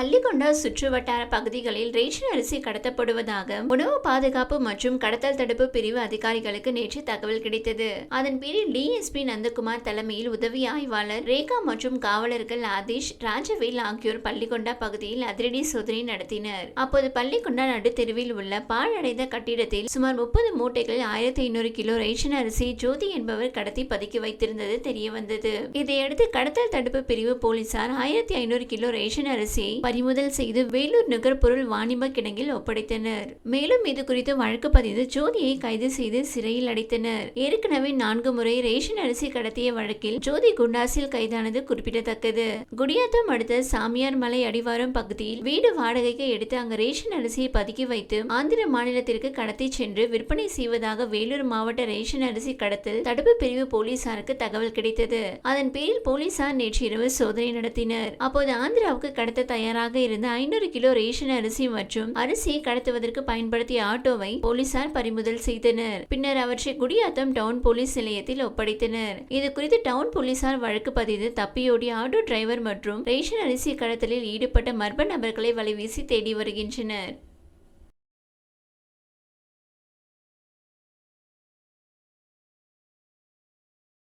பள்ளிக்கொண்டா சுற்று வட்டார பகுதிகளில் ரேஷன் அரிசி கடத்தப்படுவதாக உணவு பாதுகாப்பு மற்றும் கடத்தல் தடுப்பு பிரிவு அதிகாரிகளுக்கு நேற்று தகவல் கிடைத்தது. அதன் பேரில் டிஎஸ்பி நந்தகுமார் தலைமையில் உதவி ஆய்வாளர் ரேகா மற்றும் காவலர்கள் ஆதிஷ் ராஜவேல் ஆகியோர் பள்ளிக்கொண்டா பகுதியில் அதிரடி சோதனை நடத்தினர். அப்போது பள்ளிக்கொண்டா நடுத்தெருவில் உள்ள பாழடைந்த கட்டிடத்தில் சுமார் முப்பது மூட்டைகள் ஆயிரத்தி ஐநூறு கிலோ ரேஷன் அரிசி ஜோதி என்பவர் கடத்தி பதுக்கி வைத்திருந்தது தெரிய வந்தது இதையடுத்து கடத்தல் தடுப்பு பிரிவு போலீசார் ஆயிரத்தி ஐநூறு கிலோ ரேஷன் அரிசியை பறிமுதல் செய்து வேலூர் நுகர்பொருள் வாணிப கிடங்கில் ஒப்படைத்தனர். மேலும் இது குறித்து வழக்கு பதிந்து ஜோதியை கைது செய்து சிறையில் அடைத்தனர். ஏற்கனவே நான்கு முறை ரேஷன் அரிசி கடத்திய வழக்கில் ஜோதி குண்டாசில் கைதானது குறிப்பிடத்தக்கது. குடியாத்தம் அடுத்த சாமியார் மலை அடிவாரம் பகுதியில் வீடு வாடகைக்கு எடுத்து அங்கு ரேஷன் அரிசியை பதுக்கி வைத்து ஆந்திர மாநிலத்திற்கு கடத்தி சென்று விற்பனை செய்வதாக வேலூர் மாவட்ட ரேஷன் அரிசி கடத்தல் தடுப்பு பிரிவு போலீசாருக்கு தகவல் கிடைத்தது. அதன் பேரில் போலீசார் நேற்று இரவு சோதனை நடத்தினர். அப்போது ஆந்திராவுக்கு கடத்த தயாராக இருந்த ஐநூறு கிலோ ரேஷன் அரிசி மற்றும் அரிசியை கடத்துவதற்கு பயன்படுத்திய ஆட்டோவை போலீசார் பறிமுதல் செய்தனர். பின்னர் அவற்றை குடியாத்தம் டவுன் போலீஸ் நிலையத்தில் ஒப்படைத்தனர். இது குறித்து டவுன் போலீசார் வழக்கு பதிந்து தப்பியோடிய ஆட்டோ டிரைவர் மற்றும் ரேஷன் அரிசி கடத்தலில் ஈடுபட்ட மர்ம நபர்களை வலைவீசி தேடி வருகின்றனர்.